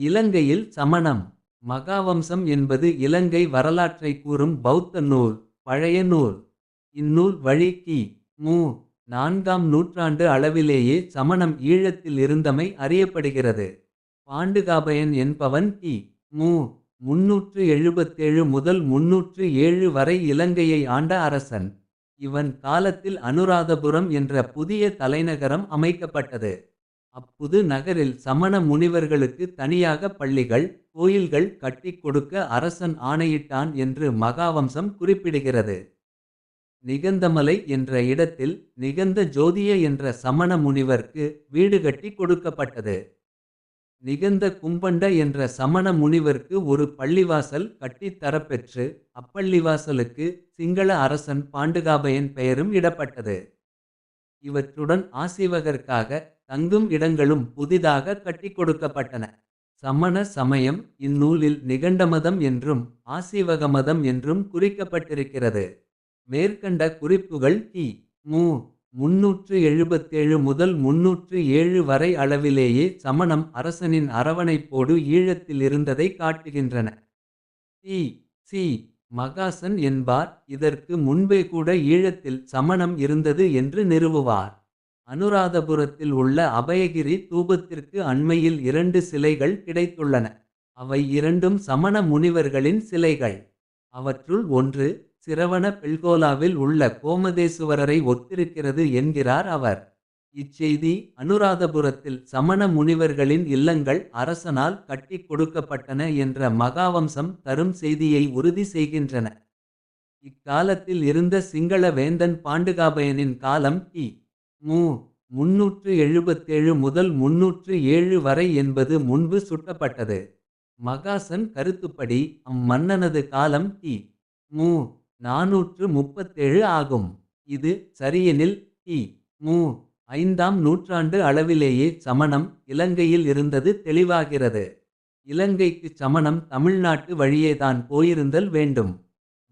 இலங்கையில் சமணம். மகாவம்சம் என்பது இலங்கை வரலாற்றைக் கூறும் பௌத்த நூல் பழைய நூல். இந்நூல் வழி கி. மு. நான்காம் நூற்றாண்டு அளவிலேயே சமணம் ஈழத்தில் இருந்தமை அறியப்படுகிறது. பாண்டுகாபயன் என்பவன் கி. மு. முன்னூற்று எழுபத்தேழு முதல் முன்னூற்று ஏழு வரை இலங்கையை ஆண்ட அரசன். இவன் காலத்தில் அனுராதபுரம் என்ற புதிய தலைநகரம் அமைக்கப்பட்டது. அப்புது நகரில் சமண முனிவர்களுக்கு தனியாக பள்ளிகள் கோயில்கள் கட்டிக் கொடுக்க அரசன் ஆணையிட்டான் என்று மகாவம்சம் குறிப்பிடுகிறது. நிகந்தமலை என்ற இடத்தில் நிகந்த ஜோதிய என்ற சமண முனிவர்க்கு வீடு கட்டி கொடுக்கப்பட்டது. நிகந்த கும்பண்ட என்ற சமண முனிவர்க்கு ஒரு பள்ளிவாசல் கட்டித் தரப்பெற்று அப்பள்ளிவாசலுக்கு சிங்கள அரசன் பாண்டுகாபயன் பெயரும் இடப்பட்டது. இவற்றுடன் ஆசிவகர்க்காக தங்கும் இடங்களும் புதிதாக கட்டிக்கொடுக்கப்பட்டன சமண சமயம் இந்நூலில் நிகண்டமதம் என்றும் ஆசீவகமதம் என்றும் குறிக்கப்பட்டிருக்கிறது. மேற்கண்ட குறிப்புகள் கி. மு. முன்னூற்று எழுபத்தேழு முதல் முன்னூற்று ஏழு வரை அளவிலேயே சமணம் அரசனின் அரவணைப்போடு ஈழத்தில் இருந்ததை காட்டுகின்றன. தி சி. மகாசன் என்பார் இதற்கு முன்பே கூட ஈழத்தில் சமணம் இருந்தது என்று நிறுவுவார். அனுராதபுரத்தில் உள்ள அபயகிரி தூபத்திற்கு அண்மையில் இரண்டு சிலைகள் கிடைத்துள்ளன. அவை இரண்டும் சமண முனிவர்களின் சிலைகள். அவற்றுள் ஒன்று சிரவண பெல்கோலாவில் உள்ள கோமதேசுவரரை ஒத்திருக்கிறது என்கிறார் அவர். இச்செய்தி அனுராதபுரத்தில் சமண முனிவர்களின் இல்லங்கள் அரசனால் கட்டிக் கொடுக்கப்பட்டன என்ற மகாவம்சம் தரும் செய்தியை உறுதி செய்கின்றன. இக்காலத்தில் இருந்த சிங்கள வேந்தன் பாண்டுகாபயனின் காலம் கி. மு முன்னூற்று எழுபத்தேழு முதல் முன்னூற்று ஏழு வரை என்பது முன்பு சுட்டப்பட்டது. மகாசன் கருத்துப்படி அம்மன்னனது காலம் டி. மு நாநூற்று முப்பத்தேழு ஆகும். இது சரியெனில் டி. மு ஐந்தாம் நூற்றாண்டு அளவிலேயே சமணம் இலங்கையில் இருந்தது தெளிவாகிறது. இலங்கைக்கு சமணம் தமிழ்நாட்டு வழியேதான் போயிருந்தல் வேண்டும்.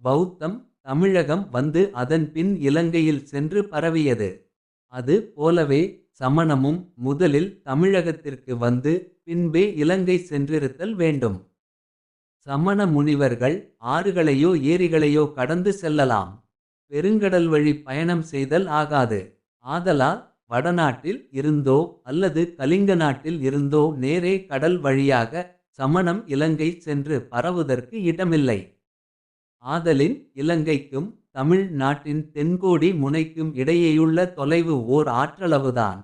பௌத்தம் தமிழகம் வந்து அதன் பின் இலங்கையில் சென்று பரவியது. அது போலவே சமணமும் முதலில் தமிழகத்திற்கு வந்து பின்பே இலங்கை சென்றிருத்தல் வேண்டும். சமண முனிவர்கள் ஆறுகளையோ ஏரிகளையோ கடந்து செல்லலாம். பெருங்கடல் வழி பயணம் செய்தல் ஆகாது. ஆதலால் வடநாட்டில் இருந்தோ அல்லது கலிங்க நாட்டில் இருந்தோ நேரே கடல் வழியாக சமணம் இலங்கை சென்று பரவுதற்கு இடமில்லை. ஆதலின் இலங்கைக்கும் தமிழ் நாட்டின் தென்கோடி முனைக்கும் இடையேயுள்ள தொலைவு ஓர் ஆற்றளவுதான்.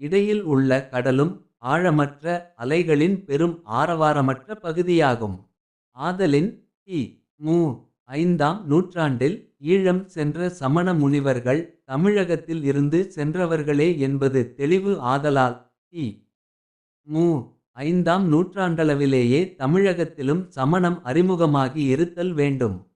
இடையில் உள்ள கடலும் ஆழமற்ற அலைகளின் பெரும் ஆரவாரமற்ற பகுதியாகும். ஆதலின் கி மு. ஐந்தாம் நூற்றாண்டில் ஈழம் சென்ற சமண முனிவர்கள் தமிழகத்தில் இருந்து சென்றவர்களே என்பது தெளிவு ஆதலால் கி மு. ஐந்தாம் நூற்றாண்டளவிலேயே தமிழகத்திலும் சமணம் அறிமுகமாகி இருத்தல் வேண்டும்.